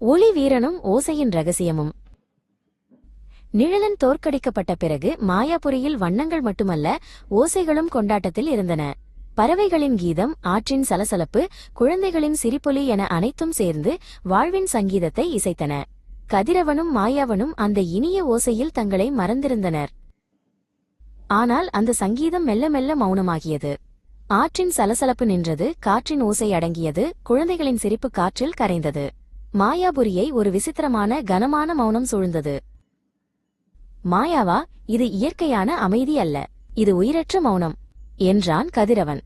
ஒளி வீரனும் ஓசையின் ரகசியமும். நிழலன் தோற்கடிக்கப்பட்ட பிறகு மாயாபுரியில் வண்ணங்கள் மட்டுமல்ல ஓசைகளும் கொண்டாட்டத்தில் இருந்தன. பறவைகளின் கீதம் ஆற்றின் சலசலப்பு குழந்தைகளின் சிரிப்பொலி என அனைத்தும் சேர்ந்து வாழ்வின் சங்கீதத்தை இசைத்தன. கதிரவனும் மாயாவனும் அந்த இனிய ஓசையில் தங்களை மறந்திருந்தனர். ஆனால் அந்த சங்கீதம் மெல்ல மெல்ல மௌனமாகியது. ஆற்றின் சலசலப்பு நின்றது காற்றின் ஓசை அடங்கியது குழந்தைகளின் சிரிப்பு காற்றில் கரைந்தது. மாயாபுரியை ஒரு விசித்திரமான கனமான மௌனம் சூழ்ந்தது. மாயாவா இது இயற்கையான அமைதி அல்ல இது உயிரற்ற மௌனம் என்றான் கதிரவன்.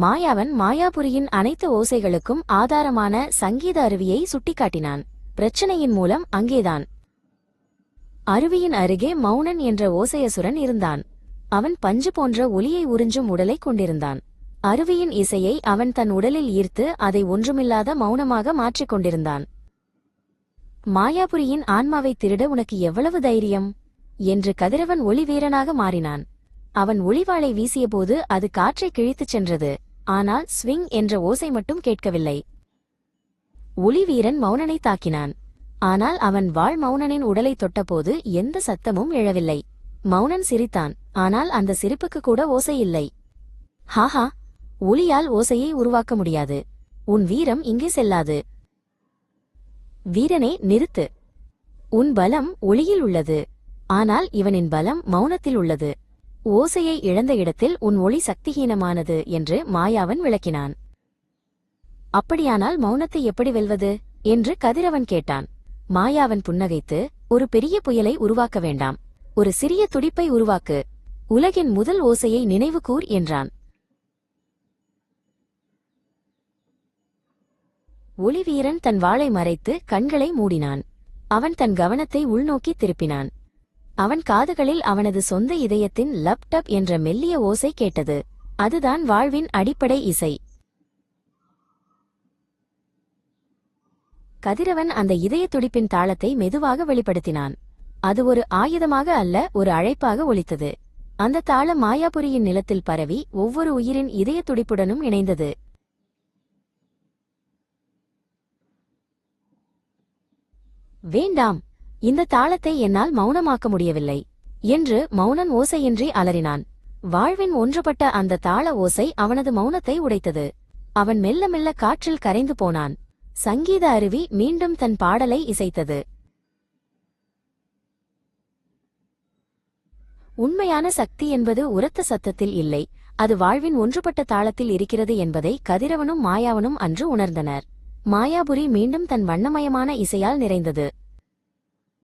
மாயாவன் மாயாபுரியின் அனைத்து ஓசைகளுக்கும் ஆதாரமான சங்கீத அருவியை சுட்டிக்காட்டினான். பிரச்சனையின் மூலம் அங்கேதான். அருவியின் அருகே மௌனன் என்ற ஓசையசுரன் இருந்தான். அவன் பஞ்சு போன்ற ஒலியை உறிஞ்சும் உடலை கொண்டிருந்தான். அருவியின் இசையை அவன் தன் உடலில் ஈர்த்து அதை ஒன்றுமில்லாத மௌனமாக மாற்றிக் கொண்டிருந்தான். மாயாபுரியின் ஆன்மாவை திருட உனக்கு எவ்வளவு தைரியம்? என்று கதிரவன் ஒளி வீரனாக மாறினான். அவன் ஒளிவாளை வீசியபோது அது காற்றை கிழித்துச் சென்றது. ஆனால் ஸ்விங் என்ற ஓசை மட்டும் கேட்கவில்லை. ஒளி வீரன் மௌனனை தாக்கினான். ஆனால் அவன் வாழ் மௌனனின் உடலை தொட்டபோது எந்த சத்தமும் எழவில்லை. மௌனன் சிரித்தான். ஆனால் அந்த சிரிப்புக்கு கூட ஓசை இல்லை. ஹாஹா! ஒளியால் ஓசையை உருவாக்க முடியாது. உன் வீரம் இங்கே செல்லாது. வீரனே நிறுத்து. உன் பலம் ஒளியில் உள்ளது. ஆனால் இவனின் பலம் மௌனத்தில் உள்ளது. ஓசையை இழந்த இடத்தில் உன் ஒளி சக்திஹீனமானது என்று மாயாவன் விளக்கினான். அப்படியானால் மௌனத்தை எப்படி வெல்வது? என்று கதிரவன் கேட்டான். மாயாவன் புன்னகைத்து ஒரு பெரிய புயலை உருவாக்க வேண்டாம். ஒரு சிறிய துடிப்பை உருவாக்கு. உலகின் முதல் ஓசையை நினைவுகூர் என்றான். ஒளிவீரன் தன் வாளை மறைத்து கண்களை மூடினான். அவன் தன் கவனத்தை உள்நோக்கி திருப்பினான். அவன் காதுகளில் அவனது சொந்த இதயத்தின் லப்டப் என்ற மெல்லிய ஓசை கேட்டது. அதுதான் வாழ்வின் அடிப்படை இசை. கதிரவன் அந்த இதய துடிப்பின் தாளத்தை மெதுவாக வெளிப்படுத்தினான். அது ஒரு ஆயுதமாக அல்ல ஒரு அழைப்பாக ஒலித்தது. அந்த தாளம் மாயாபுரியின் நிலத்தில் பரவி ஒவ்வொரு உயிரின் இதய துடிப்புடனும் இணைந்தது. வேண்டாம் இந்த தாளத்தை என்னால் மௌனமாக்க முடியவில்லை என்று மௌனன் ஓசையின்றி அலறினான். வாழ்வின் ஒன்றுபட்ட அந்த தாள ஓசை அவனது மௌனத்தை உடைத்தது. அவன் மெல்ல மெல்ல காற்றில் கரைந்து போனான். சங்கீத அருவி மீண்டும் தன் பாடலை இசைத்தது. உண்மையான சக்தி என்பது உரத்த சத்தத்தில் இல்லை அது வாழ்வின் ஒன்றுபட்ட தாளத்தில் இருக்கிறது என்பதை கதிரவனும் மாயாவனும் அன்று உணர்ந்தனர். மாயாபுரி மீண்டும் தன் வண்ணமயமான இசையால் நிறைந்தது.